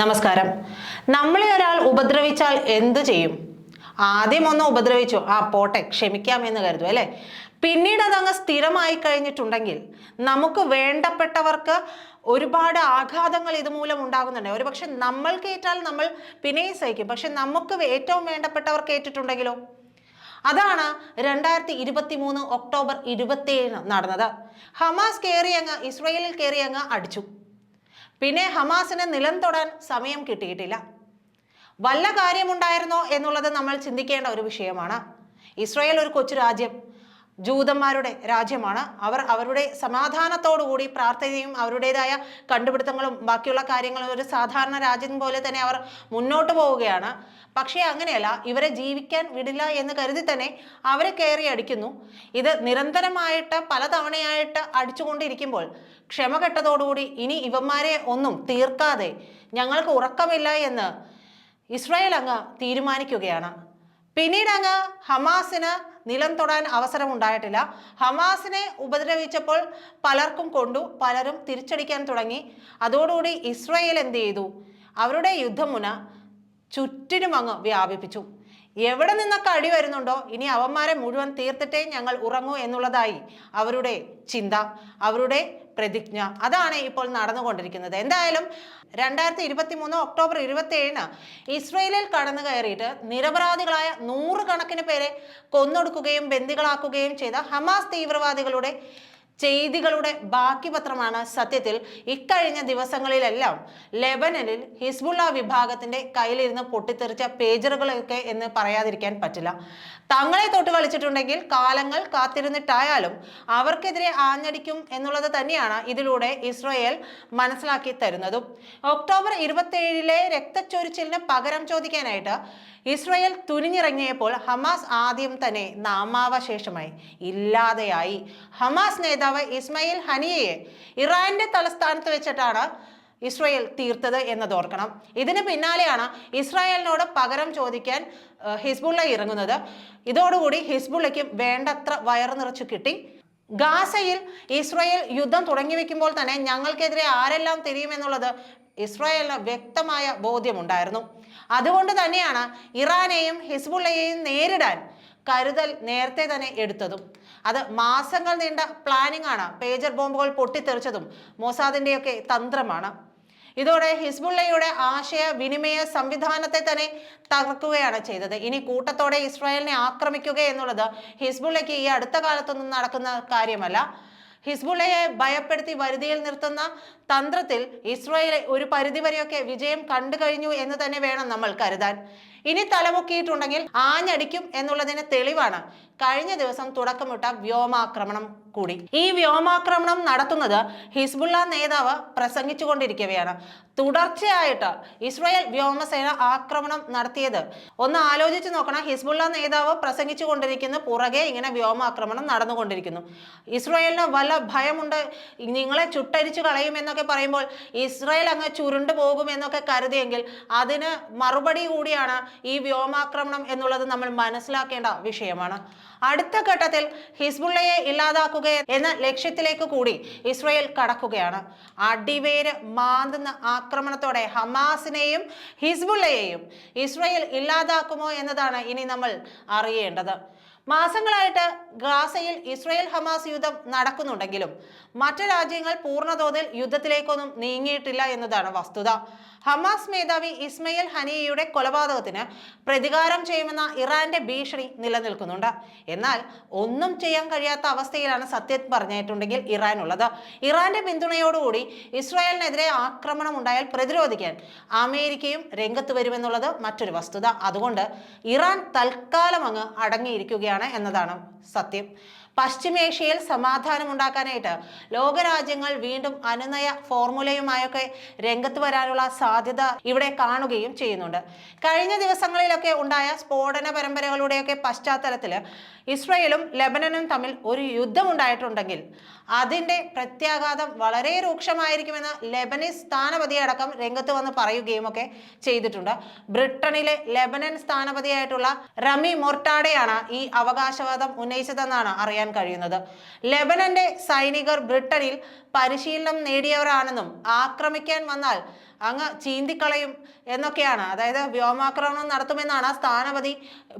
നമസ്കാരം. നമ്മളെ ഒരാൾ ഉപദ്രവിച്ചാൽ എന്ത് ചെയ്യും? ആദ്യം ഒന്ന് ഉപദ്രവിച്ചു. ആ പോട്ടെ ക്ഷമിക്കാം എന്ന് കരുതും അല്ലേ? പിന്നീട് അതങ്ങ് സ്ഥിരമായി കഴിഞ്ഞിട്ടുണ്ടെങ്കിൽ നമുക്ക് വേണ്ടപ്പെട്ടവർക്ക് ഒരുപാട് ആഘാതങ്ങൾ ഇതുമൂലം ഉണ്ടാകുന്നുണ്ട്. ഒരുപക്ഷെ നമ്മൾക്ക് ഏറ്റാൽ നമ്മൾ പിന്നെയും സഹിക്കും. പക്ഷെ നമുക്ക് ഏറ്റവും വേണ്ടപ്പെട്ടവർക്ക് ഏറ്റിട്ടുണ്ടെങ്കിലോ അതാണ് രണ്ടായിരത്തി ഇരുപത്തി മൂന്ന് ഒക്ടോബർ ഇരുപത്തിയേഴിന് നടന്നത്. ഹമാസ് കയറി അങ്ങ് ഇസ്രയേലിൽ കയറി അങ്ങ് അടിച്ചു. പിന്നെ ഹമാസിന് നിലം തൊടാൻ സമയം കിട്ടിയിട്ടില്ല. വല്ല കാര്യമുണ്ടായിരുന്നോ എന്നുള്ളത് നമ്മൾ ചിന്തിക്കേണ്ട ഒരു വിഷയമാണ്. ഇസ്രായേൽ ഒരു കൊച്ചു രാജ്യം. ജൂതന്മാരുടെ രാജ്യമാണ്. അവർ അവരുടെ സമാധാനത്തോടുകൂടി പ്രാർത്ഥനയും അവരുടേതായ കണ്ടുപിടുത്തങ്ങളും ബാക്കിയുള്ള കാര്യങ്ങളും ഒരു സാധാരണ രാജ്യം പോലെ തന്നെ അവർ മുന്നോട്ട് പോവുകയാണ്. പക്ഷേ അങ്ങനെയല്ല ഇവരെ ജീവിക്കാൻ വിടില്ല എന്ന് കരുതി തന്നെ അവരെ കയറി അടിക്കുന്നു. ഇത് നിരന്തരമായിട്ട് പലതവണയായിട്ട് അടിച്ചുകൊണ്ടിരിക്കുമ്പോൾ ക്ഷമ കെട്ടതോടുകൂടി ഇനി ഇവന്മാരെ ഒന്നും തീർക്കാതെ ഞങ്ങൾക്ക് ഉറക്കമില്ല എന്ന് ഇസ്രായേൽ അങ്ങ് തീരുമാനിക്കുകയാണ്. പിന്നീട് അങ്ങ് ഹമാസിന് നിലം തൊടാൻ അവസരം ഉണ്ടായിട്ടില്ല ഹമാസിനെ ഉപദ്രവിച്ചപ്പോൾ പലർക്കും കൊണ്ടു പലരും തിരിച്ചടിക്കാൻ തുടങ്ങി. അതോടുകൂടി ഇസ്രയേൽ എന്ത് ചെയ്തു? അവരുടെ യുദ്ധമുന ചുറ്റിനും അങ്ങ് വ്യാപിപ്പിച്ചു. എവിടെ നിന്നൊക്കെ അടി വരുന്നുണ്ടോ? ഇനി അവന്മാരെ മുഴുവൻ തീർത്തിട്ടേ ഞങ്ങൾ ഉറങ്ങൂ എന്നുള്ളതായി അവരുടെ ചിന്ത അവരുടെ പ്രതിജ്ഞ. അതാണ് ഇപ്പോൾ നടന്നുകൊണ്ടിരിക്കുന്നത്. എന്തായാലും രണ്ടായിരത്തി ഇരുപത്തി മൂന്ന് ഒക്ടോബർ ഇരുപത്തി ഏഴിന് ഇസ്രയേലിൽ കടന്നു കയറിയിട്ട് നിരപരാധികളായ നൂറുകണക്കിന് പേരെ കൊന്നൊടുക്കുകയും ബന്ദികളാക്കുകയും ചെയ്ത ഹമാസ് തീവ്രവാദികളുടെ ചെയ്തികളുടെ ബാക്കി പത്രമാണ് സത്യത്തിൽ. ഇക്കഴിഞ്ഞ ദിവസങ്ങളിലെല്ലാം ലെബനനിൽ ഹിസ്ബുള്ള വിഭാഗത്തിന്റെ കയ്യിലിരുന്ന് പൊട്ടിത്തെറിച്ച പേജറുകളൊക്കെ എന്ന് പറയാതിരിക്കാൻ പറ്റില്ല. തങ്ങളെ തൊട്ട് കളിച്ചിട്ടുണ്ടെങ്കിൽ കാലങ്ങൾ കാത്തിരുന്നിട്ടായാലും അവർക്കെതിരെ ആഞ്ഞടിക്കും എന്നുള്ളത് തന്നെയാണ് ഇതിലൂടെ ഇസ്രയേൽ മനസ്സിലാക്കി തരുന്നതും. ഒക്ടോബർ ഇരുപത്തിയേഴിലെ രക്തച്ചൊരിച്ചിലിന് പകരം ചോദിക്കാനായിട്ട് ഇസ്രയേൽ തുനിഞ്ഞിറങ്ങിയപ്പോൾ ഹമാസ് ആദ്യം തന്നെ നാമാവശേഷമായി. ഇല്ലാതെയായി. ഹമാസ് നേതാവ് ഇസ്മയിൽ ഹനിയയെ ഇറാന്റെ തലസ്ഥാനത്ത് വെച്ചിട്ടാണ് ഇസ്രയേൽ തീർത്തത് എന്നത് ഓർക്കണം. ഇതിന് പിന്നാലെയാണ് ഇസ്രായേലിനോട് പകരം ചോദിക്കാൻ ഹിസ്ബുള്ള ഇറങ്ങുന്നത്. ഇതോടുകൂടി ഹിസ്ബുള്ളയ്ക്കും വേണ്ടത്ര വയർ നിറച്ചു കിട്ടി. ഗാസയിൽ ഇസ്രായേൽ യുദ്ധം തുടങ്ങി വെക്കുമ്പോൾ തന്നെ ഞങ്ങൾക്കെതിരെ ആരെല്ലാം തിരിയുമെന്നുള്ളത് ഇസ്രായേലിന് വ്യക്തമായ ബോധ്യമുണ്ടായിരുന്നു. അതുകൊണ്ട് തന്നെയാണ് ഇറാനെയും ഹിസ്ബുള്ളയെയും നേരിടാൻ കരുതൽ നേരത്തെ തന്നെ എടുത്തതും. അത് മാസങ്ങൾ നീണ്ട പ്ലാനിംഗ് ആണ്. പേജർ ബോംബുകൾ പൊട്ടിത്തെറിച്ചതും മൊസാദിന്റെയൊക്കെ തന്ത്രമാണ്. ഇതോടെ ഹിസ്ബുള്ളയുടെ ആശയ വിനിമയ സംവിധാനത്തെ തന്നെ തകർക്കുകയാണ് ചെയ്തത്. ഇനി കൂട്ടത്തോടെ ഇസ്രായേലിനെ ആക്രമിക്കുക എന്നുള്ളത് ഹിസ്ബുള്ളയ്ക്ക് ഈ അടുത്ത കാലത്തൊന്നും നടക്കുന്ന കാര്യമല്ല. ഹിസ്ബുള്ളയെ ഭയപ്പെടുത്തി വരുതിയിൽ നിർത്തുന്ന തന്ത്രത്തിൽ ഇസ്രായേൽ ഒരു പരിധിവരെയൊക്കെ വിജയം കണ്ടു കഴിഞ്ഞു എന്ന് തന്നെ വേണം നമ്മൾ കരുതാൻ. ഇനി തലമുക്കിയിട്ടുണ്ടെങ്കിൽ ആഞ്ഞടിക്കും എന്നുള്ളതിന് തെളിവാണ്. കഴിഞ്ഞ ദിവസം തുടക്കമിട്ട വ്യോമാക്രമണം കൂടി. ഈ വ്യോമാക്രമണം നടത്തുന്നത് ഹിസ്ബുള്ള നേതാവ് പ്രസംഗിച്ചുകൊണ്ടിരിക്കവെയാണ്. തുടർച്ചയായിട്ട് ഇസ്രായേൽ വ്യോമസേന ആക്രമണം നടത്തിയത്. ഒന്ന് ആലോചിച്ച് നോക്കണം ഹിസ്ബുള്ള നേതാവ് പ്രസംഗിച്ചുകൊണ്ടിരിക്കുന്ന പുറകെ ഇങ്ങനെ വ്യോമാക്രമണം നടന്നുകൊണ്ടിരിക്കുന്നു. ഇസ്രായേലിന് വല്ല ഭയമുണ്ട്? നിങ്ങളെ ചുട്ടരിച്ചു കളയുമെന്നൊക്കെ പറയുമ്പോൾ ഇസ്രായേൽ അങ്ങ് ചുരുണ്ടു പോകുമെന്നൊക്കെ കരുതിയെങ്കിൽ അതിന് മറുപടി കൂടിയാണ് ഈ വ്യോമാക്രമണം എന്നുള്ളത് നമ്മൾ മനസ്സിലാക്കേണ്ട വിഷയമാണ്. അടുത്ത ഘട്ടത്തിൽ ഹിസ്ബുള്ളയെ ഇല്ലാതാക്കുക എന്ന ലക്ഷ്യത്തിലേക്ക് കൂടി ഇസ്രയേൽ കടക്കുകയാണ്. അടിവേര് മാന്തുന്ന ആക്രമണത്തോടെ ഹമാസിനെയും ഹിസ്ബുള്ളയെയും ഇസ്രയേൽ ഇല്ലാതാക്കുമോ എന്നതാണ് ഇനി നമ്മൾ അറിയേണ്ടത്. മാസങ്ങളായിട്ട് ഗാസയിൽ ഇസ്രയേൽ ഹമാസ് യുദ്ധം നടക്കുന്നുണ്ടെങ്കിലും മറ്റ് രാജ്യങ്ങൾ പൂർണതോതിൽ യുദ്ധത്തിലേക്കൊന്നും നീങ്ങിയിട്ടില്ല എന്നതാണ് വസ്തുത. ഹമാസ് മേധാവി ഇസ്മയിൽ ഹനിയയുടെ കൊലപാതകത്തിന് പ്രതികാരം ചെയ്യുമെന്ന ഇറാന്റെ ഭീഷണി നിലനിൽക്കുന്നുണ്ട്. എന്നാൽ ഒന്നും ചെയ്യാൻ കഴിയാത്ത അവസ്ഥയിലാണ് സത്യം പറഞ്ഞിട്ടുണ്ടെങ്കിൽ ഇറാൻ ഉള്ളത് ഇറാന്റെ പിന്തുണയോടുകൂടി ഇസ്രായേലിനെതിരെ ആക്രമണം ഉണ്ടായാൽ പ്രതിരോധിക്കാൻ അമേരിക്കയും രംഗത്ത് വരുമെന്നുള്ളത് മറ്റൊരു വസ്തുത. അതുകൊണ്ട് ഇറാൻ തൽക്കാലം അങ്ങ് അടങ്ങിയിരിക്കുകയാണ് എന്നതാണ് സത്യം. जाते. പശ്ചിമേഷ്യയിൽ സമാധാനം ഉണ്ടാക്കാനായിട്ട് ലോകരാജ്യങ്ങൾ വീണ്ടും അനുനയ ഫോർമുലയുമായൊക്കെ രംഗത്ത് വരാനുള്ള സാധ്യത ഇവിടെ കാണുകയും ചെയ്യുന്നുണ്ട്. കഴിഞ്ഞ ദിവസങ്ങളിലൊക്കെ ഉണ്ടായ സ്ഫോടന പരമ്പരകളുടെയൊക്കെ പശ്ചാത്തലത്തിൽ ഇസ്രയേലും ലെബനനും തമ്മിൽ ഒരു യുദ്ധമുണ്ടായിട്ടുണ്ടെങ്കിൽ അതിന്റെ പ്രത്യാഘാതം വളരെ രൂക്ഷമായിരിക്കുമെന്ന് ലെബനീസ് സ്ഥാനപതി അടക്കം രംഗത്ത് വന്ന് പറയുകയും ഒക്കെ ചെയ്തിട്ടുണ്ട്. ബ്രിട്ടനിലെ ലെബനൻ സ്ഥാനപതിയായിട്ടുള്ള റമി മൊർട്ടാഡയാണ് ഈ അവകാശവാദം ഉന്നയിച്ചതെന്നാണ് അറിയാൻ പറയാൻ കഴിയുന്നത്. ലെബനന്റെ സൈനികർ ബ്രിട്ടനിൽ പരിശീലനം നേടിയവരാണെന്നും ആക്രമിക്കാൻ വന്നാൽ അങ്ങ് ചീന്തിക്കളയും എന്നൊക്കെയാണ്. അതായത് വ്യോമാക്രമണം നടത്തുമെന്നാണ് സ്ഥാനപതി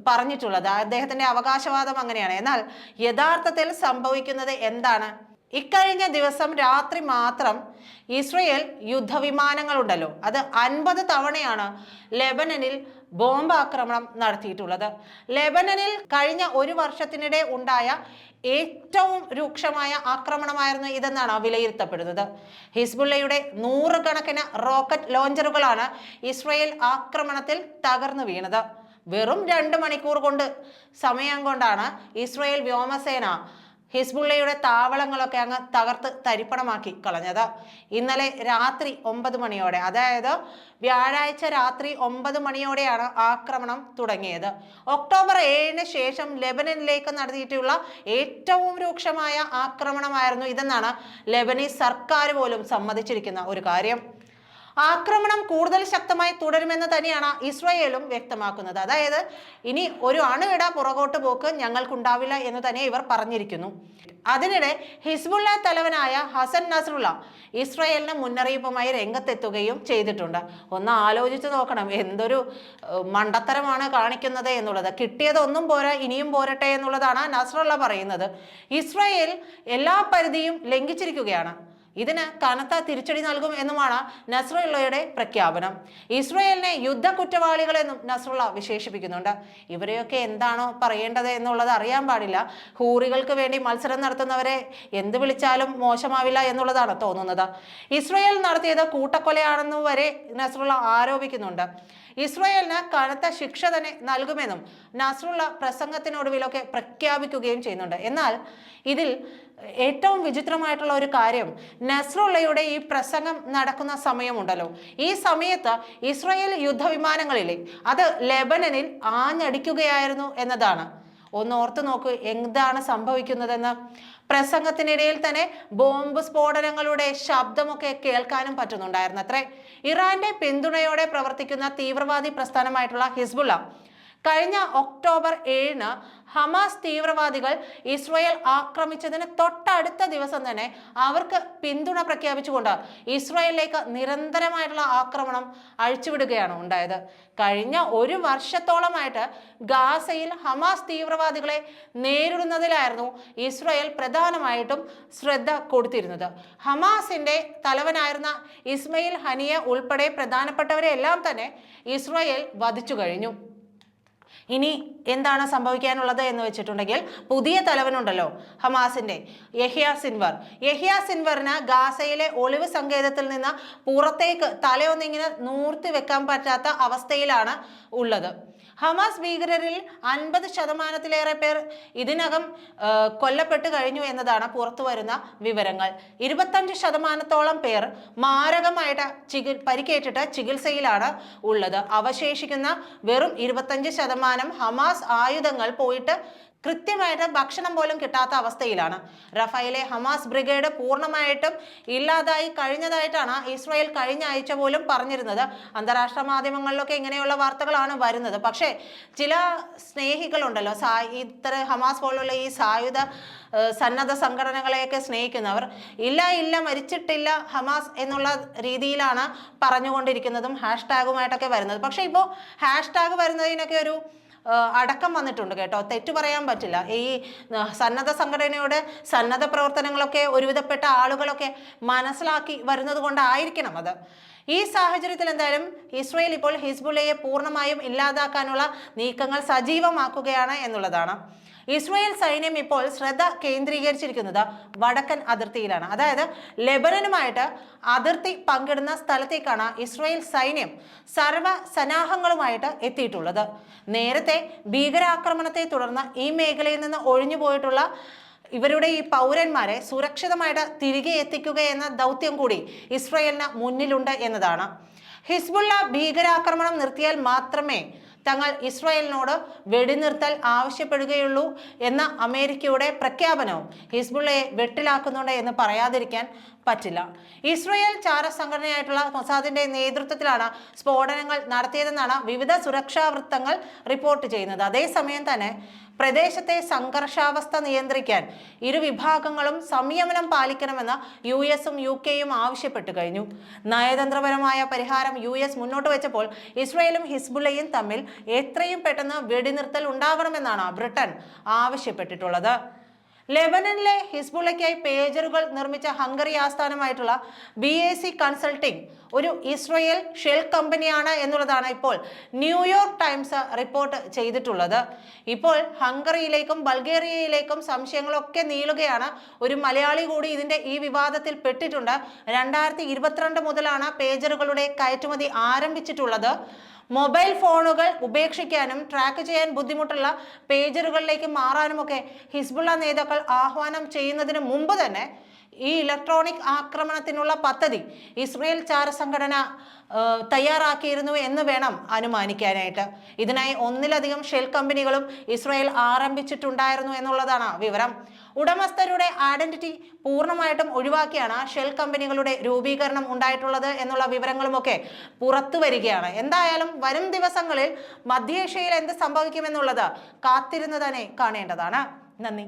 പറഞ്ഞിട്ടുള്ളത്. അദ്ദേഹത്തിന്റെ അവകാശവാദം അങ്ങനെയാണ്. എന്നാൽ യഥാർത്ഥത്തിൽ സംഭവിക്കുന്നത് എന്താണ്? ഇക്കഴിഞ്ഞ ദിവസം രാത്രി മാത്രം ഇസ്രയേൽ യുദ്ധവിമാനങ്ങളുണ്ടല്ലോ. അത് അൻപത് തവണയാണ് ലെബനനിൽ ബോംബ് ആക്രമണം നടത്തിയിട്ടുള്ളത്. ലെബനനിൽ കഴിഞ്ഞ ഒരു വർഷത്തിനിടെ ഉണ്ടായ ഏറ്റവും രൂക്ഷമായ ആക്രമണമായിരുന്നു ഇതെന്നാണ് വിലയിരുത്തപ്പെടുന്നത്. ഹിസ്ബുള്ളയുടെ നൂറുകണക്കിന് റോക്കറ്റ് ലോഞ്ചറുകളാണ് ഇസ്രയേൽ ആക്രമണത്തിൽ തകർന്നു വീണത്. വെറും രണ്ട് മണിക്കൂർ കൊണ്ട് സമയം കൊണ്ടാണ് ഇസ്രയേൽ വ്യോമസേന ഹിസ്ബുള്ളയുടെ താവളങ്ങളൊക്കെ അങ്ങ് തകർത്ത് തരിപ്പണമാക്കി കളഞ്ഞത്. ഇന്നലെ രാത്രി ഒമ്പത് മണിയോടെ അതായത് വ്യാഴാഴ്ച രാത്രി ഒമ്പത് മണിയോടെയാണ് ആക്രമണം തുടങ്ങിയത്. ഒക്ടോബർ ഏഴിന് ശേഷം ലെബനനിലേക്ക് നടത്തിയിട്ടുള്ള ഏറ്റവും രൂക്ഷമായ ആക്രമണമായിരുന്നു ഇതെന്നാണ് ലെബനീസ് സർക്കാർ പോലും സമ്മതിച്ചിരിക്കുന്ന ഒരു കാര്യം. ആക്രമണം കൂടുതൽ ശക്തമായി തുടരുമെന്ന് തന്നെയാണ് ഇസ്രായേലും വ്യക്തമാക്കുന്നത്. അതായത് ഇനി ഒരു അണുവിട പുറകോട്ട് പോക്ക് ഞങ്ങൾക്കുണ്ടാവില്ല എന്ന് തന്നെ ഇവർ പറഞ്ഞിരിക്കുന്നു. അതിനിടെ ഹിസ്ബുള്ള തലവനായ ഹസൻ നസ്രുള്ള ഇസ്രയേലിന് മുന്നറിയിപ്പുമായി രംഗത്തെത്തുകയും ചെയ്തിട്ടുണ്ട്. ഒന്ന് ആലോചിച്ച് നോക്കണം എന്തൊരു മണ്ടത്തരമാണ് കാണിക്കുന്നത് എന്നുള്ളത്. കിട്ടിയതൊന്നും പോരാ ഇനിയും പോരട്ടെ എന്നുള്ളതാണ് നസ്രുള്ള പറയുന്നത്. ഇസ്രായേൽ എല്ലാ പരിധിയും ലംഘിച്ചിരിക്കുകയാണ്. ഇതിന് കനത്ത തിരിച്ചടി നൽകും എന്നുമാണ് നസ്രുള്ളയുടെ പ്രഖ്യാപനം. ഇസ്രയേലിനെ യുദ്ധ കുറ്റവാളികളെന്നും നസ്രുള്ള വിശേഷിപ്പിക്കുന്നുണ്ട്. ഇവരെയൊക്കെ എന്താണോ പറയേണ്ടത് എന്നുള്ളത് അറിയാൻ പാടില്ല. ഹൂറികൾക്ക് വേണ്ടി മത്സരം നടത്തുന്നവരെ എന്ത് വിളിച്ചാലും മോശമാവില്ല എന്നുള്ളതാണ് തോന്നുന്നത്. ഇസ്രയേൽ നടത്തിയത് കൂട്ടക്കൊലയാണെന്ന് വരെ നസ്രുള്ള ആരോപിക്കുന്നുണ്ട്. ഇസ്രയേലിന് കനത്ത ശിക്ഷ തന്നെ നൽകുമെന്നും നസ്രുള്ള പ്രസംഗത്തിനൊടുവിലൊക്കെ പ്രഖ്യാപിക്കുകയും ചെയ്യുന്നുണ്ട്. എന്നാൽ ഇതിൽ ഏറ്റവും വിചിത്രമായിട്ടുള്ള ഒരു കാര്യം നസ്രുള്ളയുടെ ഈ പ്രസംഗം നടക്കുന്ന സമയമുണ്ടല്ലോ. ഈ സമയത്ത് ഇസ്രായേൽ യുദ്ധവിമാനങ്ങളിലെ അത് ലെബനനിൽ ആഞ്ഞടിക്കുകയായിരുന്നു എന്നതാണ്. ഒന്ന് ഓർത്ത് നോക്കൂ എന്താണ് സംഭവിക്കുന്നതെന്ന്. പ്രസംഗത്തിനിടയിൽ തന്നെ ബോംബ് സ്ഫോടനങ്ങളുടെ ശബ്ദമൊക്കെ കേൾക്കാനും പറ്റുന്നുണ്ടായിരുന്നു അത്രേ ഇറാന്റെ പിന്തുണയോടെ പ്രവർത്തിക്കുന്ന തീവ്രവാദി പ്രസ്ഥാനമായിട്ടുള്ള ഹിസ്ബുള്ള കഴിഞ്ഞ ഒക്ടോബർ ഏഴിന് ഹമാസ് തീവ്രവാദികൾ ഇസ്രയേൽ ആക്രമിച്ചതിന് തൊട്ടടുത്ത ദിവസം തന്നെ അവർക്ക് പിന്തുണ പ്രഖ്യാപിച്ചുകൊണ്ട് ഇസ്രയേലിലേക്ക് നിരന്തരമായിട്ടുള്ള ആക്രമണം അഴിച്ചുവിടുകയാണ് ഉണ്ടായത്. കഴിഞ്ഞ ഒരു വർഷത്തോളമായിട്ട് ഗാസയിൽ ഹമാസ് തീവ്രവാദികളെ നേരിടുന്നതിലായിരുന്നു ഇസ്രയേൽ പ്രധാനമായിട്ടും ശ്രദ്ധ കൊടുത്തിരുന്നത്. ഹമാസിന്റെ തലവനായിരുന്ന ഇസ്മയിൽ ഹനിയ ഉൾപ്പെടെ പ്രധാനപ്പെട്ടവരെ എല്ലാം തന്നെ ഇസ്രയേൽ വധിച്ചു കഴിഞ്ഞു. ഇനി എന്താണ് സംഭവിക്കാനുള്ളത് എന്ന് വെച്ചിട്ടുണ്ടെങ്കിൽ പുതിയ തലവനുണ്ടല്ലോ ഹമാസിന്റെ യഹിയ സിൻവർ. യഹിയ സിൻവറിന് ഗാസയിലെ ഒളിവ് സങ്കേതത്തിൽ നിന്ന് പുറത്തേക്ക് തലയൊന്നിങ്ങനെ നൂർത്തി വെക്കാൻ പറ്റാത്ത അവസ്ഥയിലാണ് ഉള്ളത്. ഹമാസ് ഭീകരരിൽ അൻപത് ശതമാനത്തിലേറെ പേർ ഇതിനകം കൊല്ലപ്പെട്ടു കഴിഞ്ഞു എന്നതാണ് പുറത്തു വരുന്ന വിവരങ്ങൾ. ഇരുപത്തഞ്ച് ശതമാനത്തോളം പേർ മാരകമായിട്ട് ചികി പരിക്കേറ്റിട്ട് ചികിത്സയിലാണ് ഉള്ളത്. അവശേഷിക്കുന്ന വെറും ഇരുപത്തഞ്ച് ശതമാനം ഹമാസ് ആയുധങ്ങൾ പോയിട്ട് കൃത്യമായിട്ട് ഭക്ഷണം പോലും കിട്ടാത്ത അവസ്ഥയിലാണ്. റഫയിലെ ഹമാസ് ബ്രിഗേഡ് പൂർണമായിട്ടും ഇല്ലാതായി കഴിഞ്ഞതായിട്ടാണ് ഇസ്രായേൽ കഴിഞ്ഞ ആഴ്ച പോലും പറഞ്ഞിരുന്നത്. അന്താരാഷ്ട്ര മാധ്യമങ്ങളിലൊക്കെ ഇങ്ങനെയുള്ള വാർത്തകളാണ് വരുന്നത്. പക്ഷേ ചില സ്നേഹികളുണ്ടല്ലോ സാ ഇത്ര ഹമാസ് പോലുള്ള ഈ സായുധ സന്നദ്ധ സംഘടനകളെയൊക്കെ സ്നേഹിക്കുന്നവർ. ഇല്ല ഇല്ല മരിച്ചിട്ടില്ല ഹമാസ് എന്നുള്ള രീതിയിലാണ് പറഞ്ഞുകൊണ്ടിരിക്കുന്നതും ഹാഷ്ടാഗുമായിട്ടൊക്കെ വരുന്നത്. പക്ഷേ ഇപ്പോൾ ഹാഷ്ടാഗ് വരുന്നതിനൊക്കെ ഒരു അടക്കം വന്നിട്ടുണ്ട് കേട്ടോ. തെറ്റു പറയാൻ പറ്റില്ല. ഈ സന്നദ്ധ സംഘടനയുടെ സന്നദ്ധ പ്രവർത്തനങ്ങളൊക്കെ ഒരുവിധപ്പെട്ട ആളുകളൊക്കെ മനസ്സിലാക്കി വരുന്നത് കൊണ്ടായിരിക്കണം അത്. ഈ സാഹചര്യത്തിൽ എന്തായാലും ഇസ്രയേൽ ഇപ്പോൾ ഹിസ്ബുള്ളയെ പൂർണമായും ഇല്ലാതാക്കാനുള്ള നീക്കങ്ങൾ സജീവമാക്കുകയാണ് എന്നുള്ളതാണ്. ഇസ്രയേൽ സൈന്യം ഇപ്പോൾ ശ്രദ്ധ കേന്ദ്രീകരിച്ചിരിക്കുന്നത് വടക്കൻ അതിർത്തിയിലാണ്. അതായത് ലെബനനുമായിട്ട് അതിർത്തി പങ്കിടുന്ന സ്ഥലത്തേക്കാണ് ഇസ്രയേൽ സൈന്യം സർവ സന്നാഹങ്ങളുമായിട്ട് എത്തിയിട്ടുള്ളത്. നേരത്തെ ഭീകരാക്രമണത്തെ തുടർന്ന് ഈ മേഖലയിൽ നിന്ന് ഒഴിഞ്ഞുപോയിട്ടുള്ള ഇവരുടെ ഈ പൗരന്മാരെ സുരക്ഷിതമായിട്ട് തിരികെ എത്തിക്കുക എന്ന ദൗത്യം കൂടി ഇസ്രയേലിന് മുന്നിലുണ്ട് എന്നതാണ്. ഹിസ്ബുള്ള ഭീകരാക്രമണം നിർത്തിയാൽ മാത്രമേ തങ്ങൾ ഇസ്രായേലിനോട് വെടിനിർത്തൽ ആവശ്യപ്പെടുകയുള്ളൂ എന്ന അമേരിക്കയുടെ പ്രഖ്യാപനവും ഹിസ്ബുള്ളയെ വെട്ടിലാക്കുന്നുണ്ട് എന്ന് പറയാതിരിക്കാൻ പറ്റില്ല. ഇസ്രയേൽ ചാര സംഘടനയായിട്ടുള്ള മൊസാദിന്റെ നേതൃത്വത്തിലാണ് സ്ഫോടനങ്ങൾ നടത്തിയതെന്നാണ് വിവിധ സുരക്ഷാ വൃത്തങ്ങൾ റിപ്പോർട്ട് ചെയ്യുന്നത്. അതേസമയം തന്നെ പ്രദേശത്തെ സംഘർഷാവസ്ഥ നിയന്ത്രിക്കാൻ ഇരു വിഭാഗങ്ങളും സംയമനം പാലിക്കണമെന്ന് യു എസും യു കെയും ആവശ്യപ്പെട്ടു കഴിഞ്ഞു. നയതന്ത്രപരമായ പരിഹാരം യു എസ് മുന്നോട്ട് വെച്ചപ്പോൾ ഇസ്രയേലും ഹിസ്ബുള്ളയും തമ്മിൽ എത്രയും പെട്ടെന്ന് വെടിനിർത്തൽ ഉണ്ടാവണമെന്നാണ് ബ്രിട്ടൻ ആവശ്യപ്പെട്ടിട്ടുള്ളത്. ലെബനനിലെ ഹിസ്ബുള്ളയ്ക്കായി പേജറുകൾ നിർമ്മിച്ച ഹംഗറി ആസ്ഥാനമായിട്ടുള്ള ബി എ സി കൺസൾട്ടിംഗ് ഒരു ഇസ്രയേൽ ഷെൽ കമ്പനിയാണ് എന്നുള്ളതാണ് ഇപ്പോൾ ന്യൂയോർക്ക് ടൈംസ് റിപ്പോർട്ട് ചെയ്തിട്ടുള്ളത്. ഇപ്പോൾ ഹംഗറിയിലേക്കും ബൾഗേറിയയിലേക്കും സംശയങ്ങളൊക്കെ നീളുകയാണ്. ഒരു മലയാളി കൂടി ഇതിന്റെ ഈ വിവാദത്തിൽ പെട്ടിട്ടുണ്ട്. രണ്ടായിരത്തി ഇരുപത്തിരണ്ട് മുതലാണ് പേജറുകളുടെ കയറ്റുമതി ആരംഭിച്ചിട്ടുള്ളത്. മൊബൈൽ ഫോണുകൾ ഉപേക്ഷിക്കാനും ട്രാക്ക് ചെയ്യാൻ ബുദ്ധിമുട്ടുള്ള പേജറുകളിലേക്ക് മാറാനുമൊക്കെ ഹിസ്ബുള്ള നേതാക്കൾ ആഹ്വാനം ചെയ്യുന്നതിന് മുമ്പ് തന്നെ ഈ ഇലക്ട്രോണിക് ആക്രമണത്തിനുള്ള പദ്ധതി ഇസ്രയേൽ ചാര സംഘടന തയ്യാറാക്കിയിരുന്നു എന്ന് വേണം അനുമാനിക്കാനായിട്ട്. ഇതിനായി ഒന്നിലധികം ഷെൽ കമ്പനികളും ഇസ്രയേൽ ആരംഭിച്ചിട്ടുണ്ടായിരുന്നു എന്നുള്ളതാണ് വിവരം. ഉടമസ്ഥരുടെ ഐഡന്റിറ്റി പൂർണമായിട്ടും ഒഴിവാക്കിയാണ് ഷെൽ കമ്പനികളുടെ രൂപീകരണം ഉണ്ടായിട്ടുള്ളത് എന്നുള്ള വിവരങ്ങളുമൊക്കെ പുറത്തു വരികയാണ്. എന്തായാലും വരും ദിവസങ്ങളിൽ മധ്യേഷ്യയിൽ എന്ത് സംഭവിക്കുമെന്നുള്ളത് കാത്തിരുന്ന് തന്നെ കാണേണ്ടതാണ്. നന്ദി.